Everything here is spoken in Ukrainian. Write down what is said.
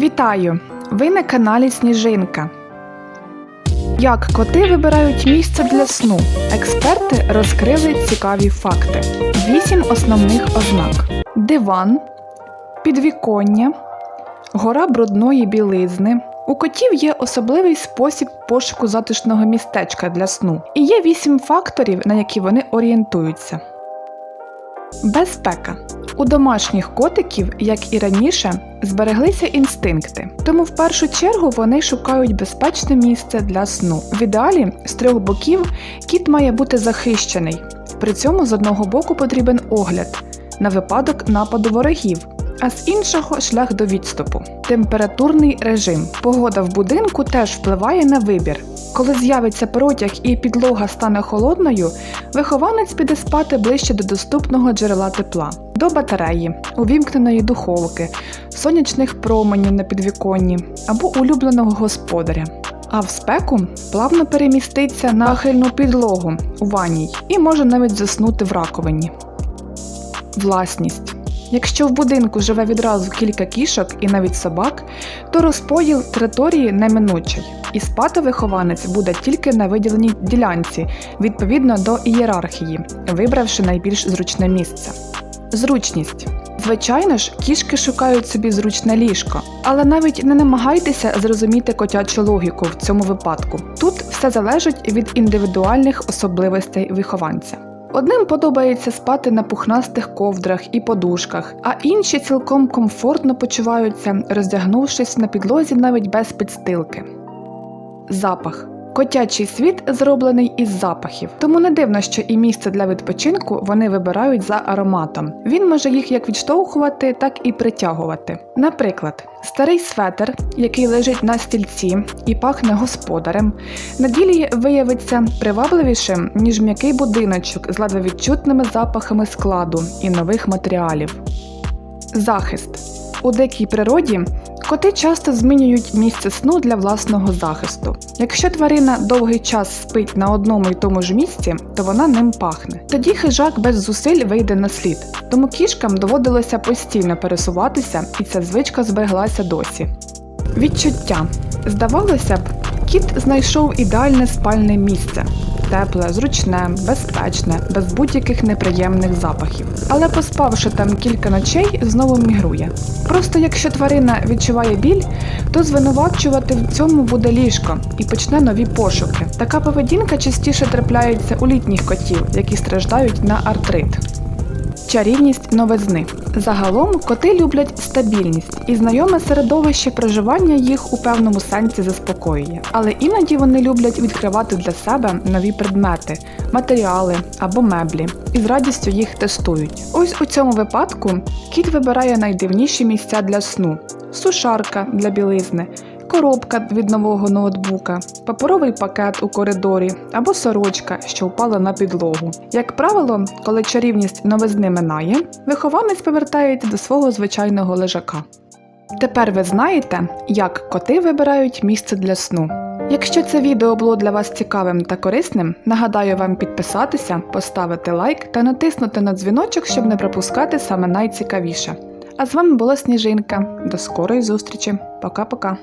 Вітаю! Ви на каналі Сніжинка. Як коти вибирають місце для сну? Експерти розкрили цікаві факти. Вісім основних ознак: диван, підвіконня, гора брудної білизни. У котів є особливий спосіб пошуку затишного містечка для сну, і є вісім факторів, на які вони орієнтуються. Безпека. У домашніх котиків, як і раніше, збереглися інстинкти, тому в першу чергу вони шукають безпечне місце для сну. В ідеалі з трьох боків кіт має бути захищений. При цьому з одного боку потрібен огляд на випадок нападу ворогів, а з іншого шлях до відступу. Температурний режим. Погода в будинку теж впливає на вибір. Коли з'явиться протяг і підлога стане холодною, вихованець піде спати ближче до доступного джерела тепла, до батареї, увімкненої духовки, сонячних променів на підвіконні або улюбленого господаря. А в спеку плавно переміститься на хильну підлогу у ванній і може навіть заснути в раковині. Власність. Якщо в будинку живе відразу кілька кішок і навіть собак, то розподіл території неминучий, і спати вихованець буде тільки на виділеній ділянці відповідно до ієрархії, вибравши найбільш зручне місце. Зручність. Звичайно ж, кішки шукають собі зручне ліжко, але навіть не намагайтеся зрозуміти котячу логіку в цьому випадку. Тут все залежить від індивідуальних особливостей вихованця. Одним подобається спати на пухнастих ковдрах і подушках, а інші цілком комфортно почуваються, роздягнувшись на підлозі навіть без підстилки. Запах. Котячий світ зроблений із запахів, тому не дивно, що і місце для відпочинку вони вибирають за ароматом. Він може їх як відштовхувати, так і притягувати. Наприклад, старий светер, який лежить на стільці і пахне господарем, на ділі виявиться привабливішим, ніж м'який будиночок з ледве відчутними запахами складу і нових матеріалів. Захист. У дикій природі коти часто змінюють місце сну для власного захисту. Якщо тварина довгий час спить на одному й тому ж місці, то вона ним пахне. Тоді хижак без зусиль вийде на слід. Тому кішкам доводилося постійно пересуватися, і ця звичка збереглася досі. Відчуття. Здавалося б, кіт знайшов ідеальне спальне місце. Тепле, зручне, безпечне, без будь-яких неприємних запахів. Але поспавши там кілька ночей, знову мігрує. Просто якщо тварина відчуває біль, то звинувачувати в цьому буде ліжко і почне нові пошуки. Така поведінка частіше трапляється у літніх котів, які страждають на артрит. Чарівність новизни. Загалом коти люблять стабільність, і знайоме середовище проживання їх у певному сенсі заспокоює. Але іноді вони люблять відкривати для себе нові предмети, матеріали або меблі, і з радістю їх тестують. Ось у цьому випадку кіт вибирає найдивніші місця для сну: сушарка для білизни. Коробка від нового ноутбука, паперовий пакет у коридорі або сорочка, що впала на підлогу. Як правило, коли чарівність новизни минає, вихованець повертається до свого звичайного лежака. Тепер ви знаєте, як коти вибирають місце для сну. Якщо це відео було для вас цікавим та корисним, нагадаю вам підписатися, поставити лайк та натиснути на дзвіночок, щоб не пропускати саме найцікавіше. А з вами була Сніжинка. До скорої зустрічі. Пока-пока.